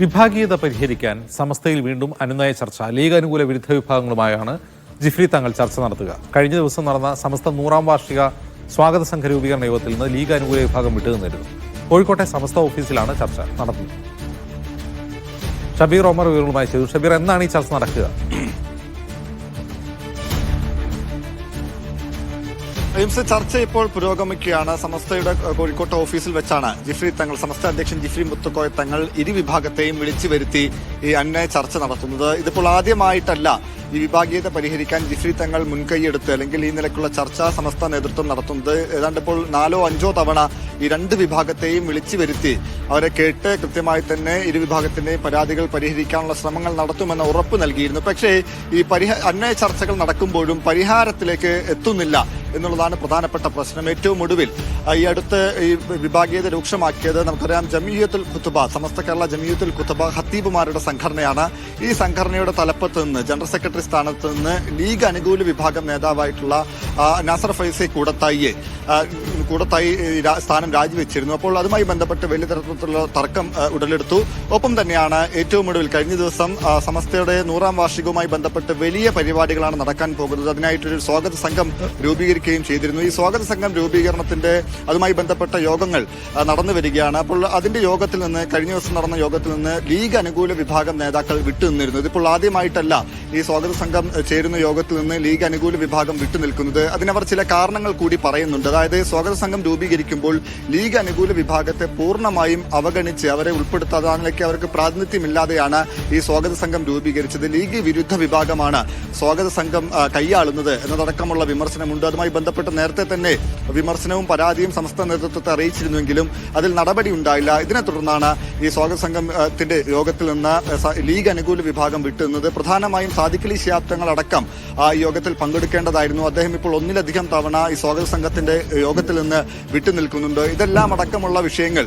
വിഭാഗീയത പരിഹരിക്കാൻ സമസ്തയിൽ വീണ്ടും അനുനയ ചർച്ച ലീഗ് അനുകൂല വിരുദ്ധ വിഭാഗങ്ങളുമായാണ് ജിഫ്രി തങ്ങൾ ചർച്ച നടത്തുക. കഴിഞ്ഞ ദിവസം നടന്ന സമസ്ത നൂറാം വാർഷിക സ്വാഗത സംഘ രൂപീകരണ യോഗത്തിൽ നിന്ന് ലീഗ് അനുകൂല വിഭാഗം വിട്ടുനിന്നിരുന്നു കോഴിക്കോട്ടെ സമസ്ത ഓഫീസിലാണ് ചർച്ച നടത്തുന്നത്. ഷബീർ ഒമർ വിവരങ്ങളുമായി ചെയ്തു ഷബീർ എന്നാണ് ഈ ചർച്ച നടക്കുക? എയിംസ് ചർച്ച ഇപ്പോൾ പുരോഗമിക്കുകയാണ്. സമസ്തയുടെ കോഴിക്കോട്ട് ഓഫീസിൽ വെച്ചാണ് ജിഫ്രി തങ്ങൾ സമസ്ത അധ്യക്ഷൻ ജിഫ്രി മുത്തുക്കോയ തങ്ങൾ ഇരുവിഭാഗത്തെയും വിളിച്ചു വരുത്തി ഈ അന്വയ ചർച്ച നടത്തുന്നത്. ഇതിപ്പോൾ ആദ്യമായിട്ടല്ല ഈ വിഭാഗീയത പരിഹരിക്കാൻ ജിഫ്രി തങ്ങൾ മുൻകൈയെടുത്ത് അല്ലെങ്കിൽ ഈ നിലക്കുള്ള ചർച്ച സമസ്ത നേതൃത്വം നടത്തുന്നത്. ഏതാണ്ട് ഇപ്പോൾ നാലോ അഞ്ചോ തവണ ഈ രണ്ട് വിഭാഗത്തെയും വിളിച്ചു വരുത്തി അവരെ കേട്ട് കൃത്യമായി തന്നെ ഇരു വിഭാഗത്തിന്റെയും പരാതികൾ പരിഹരിക്കാനുള്ള ശ്രമങ്ങൾ നടത്തുമെന്ന ഉറപ്പ് നൽകിയിരുന്നു. പക്ഷേ ഈ പരിഹ അന്വയ ചർച്ചകൾ നടക്കുമ്പോഴും പരിഹാരത്തിലേക്ക് എത്തുന്നില്ല എന്നുള്ളതാണ് പ്രധാനപ്പെട്ട പ്രശ്നം. ഏറ്റവും ഒടുവിൽ ഈ അടുത്ത് ഈ വിഭാഗീയത രൂക്ഷമാക്കിയത് നമുക്കറിയാം ജമീയത്തുൽ ഖുത്തുബ സമസ്ത കേരള ജമീയത്തുൽ ഖുത്തുബ ഹത്തീബുമാരുടെ സംഘടനയാണ്. ഈ സംഘടനയുടെ തലപ്പത്ത് നിന്ന് ജനറൽ സെക്രട്ടറി സ്ഥാനത്ത് നിന്ന് ലീഗ് അനുകൂല വിഭാഗം നേതാവായിട്ടുള്ള നസർ ഫൈസി കൂടത്തായിയെ കൂടത്തായി സ്ഥാനം രാജിവെച്ചിരുന്നു. അപ്പോൾ അതുമായി ബന്ധപ്പെട്ട് വലിയ തരത്തിലുള്ള തർക്കം ഉടലെടുത്തു. ഒപ്പം തന്നെയാണ് ഏറ്റവും ഒടുവിൽ കഴിഞ്ഞ ദിവസം സമസ്തയുടെ നൂറാം വാർഷികവുമായി ബന്ധപ്പെട്ട് വലിയ പരിപാടികളാണ് നടക്കാൻ പോകുന്നത്. അതിനായിട്ടൊരു സ്വാഗത സംഘം രൂപീകരിക്കുകയും ചെയ്തിരുന്നു. ഈ സ്വാഗത സംഘം രൂപീകരണത്തിന്റെ അതുമായി ബന്ധപ്പെട്ട യോഗങ്ങൾ നടന്നു വരികയാണ്. അപ്പോൾ അതിന്റെ യോഗത്തിൽ നിന്ന് കഴിഞ്ഞ ദിവസം നടന്ന യോഗത്തിൽ നിന്ന് ലീഗ് അനുകൂല വിഭാഗം നേതാക്കൾ വിട്ടുനിന്നിരുന്നു ഇതിപ്പോൾ ആദ്യമായിട്ടല്ല ഈ സ്വാഗത സംഘം ചേരുന്ന യോഗത്തിൽ നിന്ന് ലീഗ് അനുകൂല വിഭാഗം വിട്ടുനിൽക്കുന്നത് അതിനവർ ചില കാരണങ്ങൾ കൂടി പറയുന്നുണ്ട്. അതായത് സ്വാഗത സംഘം രൂപീകരിക്കുമ്പോൾ ലീഗ് അനുകൂല വിഭാഗത്തെ പൂർണമായും അവഗണിച്ച് അവരെ ഉൾപ്പെടുത്താതെ അവർക്ക് പ്രാതിനിധ്യമില്ലാതെയാണ് ഈ സ്വാഗത സംഘം രൂപീകരിച്ചത്. ലീഗ് വിരുദ്ധ വിഭാഗമാണ് സ്വാഗത സംഘം കൈയാളുന്നത് എന്നതടക്കമുള്ള വിമർശനമുണ്ട്. അതുമായി ബന്ധപ്പെട്ട് നേരത്തെ തന്നെ വിമർശനവും പരാതിയും സംസ്ഥാന നേതൃത്വത്തെ അറിയിച്ചിരുന്നുവെങ്കിലും അതിൽ നടപടി ഉണ്ടായില്ല. ഇതിനെ തുടർന്നാണ് ഈ സ്വാഗത സംഘത്തിന്റെ യോഗത്തിൽ നിന്ന് ലീഗ് അനുകൂല വിഭാഗം വിട്ടുന്നത് പ്രധാനമായും സാദിഖലി ശിയാബ്ദങ്ങൾ അടക്കം ആ യോഗത്തിൽ പങ്കെടുക്കേണ്ടതായിരുന്നു. അദ്ദേഹം ഇപ്പോൾ ഒന്നിലധികം തവണ ഈ സ്വാഗത സംഘത്തിന്റെ യോഗത്തിൽ വിട്ടുനിൽക്കുന്നുണ്ട്. ഇതെല്ലാം അടക്കമുള്ള വിഷയങ്ങൾ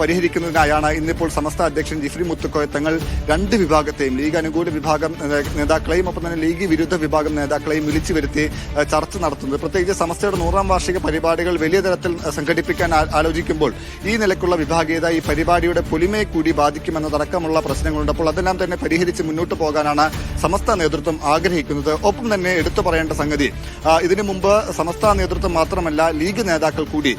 പരിഹരിക്കുന്നതിനായാണ് ഇന്നിപ്പോൾ സമസ്ത അധ്യക്ഷൻ ജിഫ്രി മുത്തുക്കോയ തങ്ങൾ രണ്ട് വിഭാഗത്തെയും ലീഗ് അനുകൂല വിഭാഗം നേതാക്കളെയും ഒപ്പം തന്നെ ലീഗ് വിരുദ്ധ വിഭാഗം നേതാക്കളെയും വിളിച്ചു വരുത്തി ചർച്ച നടത്തുന്നത്. പ്രത്യേകിച്ച് സമസ്തയുടെ നൂറാം വാർഷിക പരിപാടികൾ വലിയ തരത്തിൽ സംഘടിപ്പിക്കാൻ ആലോചിക്കുമ്പോൾ ഈ നിലക്കുള്ള വിഭാഗീയത ഈ പരിപാടിയുടെ പൊലിമയെ കൂടി ബാധിക്കുമെന്നതടക്കമുള്ള പ്രശ്നങ്ങളുണ്ട്. അപ്പോൾ അതെല്ലാം തന്നെ പരിഹരിച്ച് മുന്നോട്ട് പോകാനാണ് സമസ്ത നേതൃത്വം ആഗ്രഹിക്കുന്നത്. ഒപ്പം തന്നെ എടുത്തു പറയേണ്ട സംഗതി ഇതിനു മുമ്പ് സമസ്ത നേതൃത്വം മാത്രമല്ല ലീഗ് നേതാക്കൾ കൂടി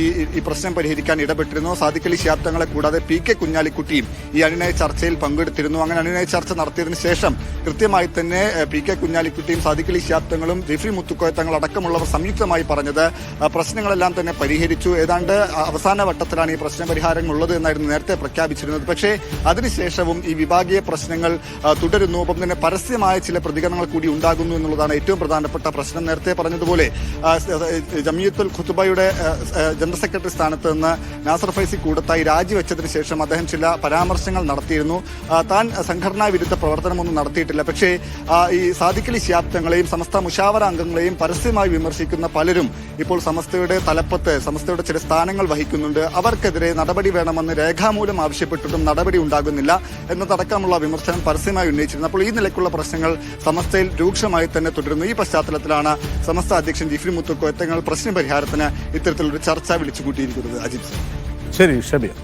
ഈ ഈ പ്രശ്നം പരിഹരിക്കാൻ ഇടപെട്ടിരുന്നു. സാദിഖലി ശാബ്ദങ്ങളെ കൂടാതെ പി കെ കുഞ്ഞാലിക്കുട്ടിയും ഈ അനുനയ ചർച്ചയിൽ പങ്കെടുത്തിരുന്നു. അങ്ങനെ അനുനയ ചർച്ച നടത്തിയതിനു ശേഷം കൃത്യമായി തന്നെ പി കെ കുഞ്ഞാലിക്കുട്ടിയും സാദിഖലി ശാബ്ദങ്ങളും റിഫി മുത്തുക്കോയ തങ്ങൾ അടക്കമുള്ളവർ സംയുക്തമായി പറഞ്ഞത് പ്രശ്നങ്ങളെല്ലാം തന്നെ പരിഹരിച്ചു. ഏതാണ്ട് അവസാന വട്ടത്തിലാണ് ഈ പ്രശ്ന പരിഹാരങ്ങൾ ഉള്ളത് എന്നായിരുന്നു നേരത്തെ പ്രഖ്യാപിച്ചിരുന്നത്. പക്ഷേ അതിനുശേഷവും ഈ വിഭാഗീയ പ്രശ്നങ്ങൾ തുടരുന്നു. ഒപ്പം തന്നെ പരസ്യമായ ചില പ്രതികരണങ്ങൾ കൂടി ഉണ്ടാകുന്നു എന്നുള്ളതാണ് ഏറ്റവും പ്രധാനപ്പെട്ട പ്രശ്നം. നേരത്തെ പറഞ്ഞതുപോലെ ജമിയത്തുൽ ഖുത്തുബയുടെ ആ, ജനറൽ സെക്രട്ടറി സ്ഥാനത്ത് നിന്ന് നാസർ ഫൈസി കൂടത്തായി രാജിവെച്ചതിന് ശേഷം അദ്ദേഹം ചില പരാമർശങ്ങൾ നടത്തിയിരുന്നു. താൻ സംഘടനാ വിരുദ്ധ പ്രവർത്തനമൊന്നും നടത്തിയിട്ടില്ല. പക്ഷേ ഈ സാധിക്കലി ശാബ്ദങ്ങളെയും സമസ്ത മുഷാവറ അംഗങ്ങളെയും പരസ്യമായി വിമർശിക്കുന്ന പലരും ഇപ്പോൾ സമസ്തയുടെ തലപ്പത്ത് സമസ്തയുടെ ചില സ്ഥാനങ്ങൾ വഹിക്കുന്നുണ്ട്. അവർക്കെതിരെ നടപടി വേണമെന്ന് രേഖാമൂലം ആവശ്യപ്പെട്ടിട്ടും നടപടി ഉണ്ടാകുന്നില്ല എന്നതടക്കമുള്ള വിമർശനം പരസ്യമായി ഉന്നയിച്ചിരുന്നു. അപ്പോൾ ഈ നിലയ്ക്കുള്ള പ്രശ്നങ്ങൾ സമസ്തയിൽ രൂക്ഷമായി തന്നെ തുടരുന്നു. ഈ പശ്ചാത്തലത്തിലാണ് സമസ്ത അധ്യക്ഷൻ ജിഫ്രി മുത്തുക്കോയത്തങ്ങൾ പ്രശ്ന പരിഹാരത്തിന് ഇത്തരത്തിലൊരു ചർച്ച വിളിച്ചു കൂട്ടിയിരിക്കുന്നത് അജിത് ശരി ഷബീർ.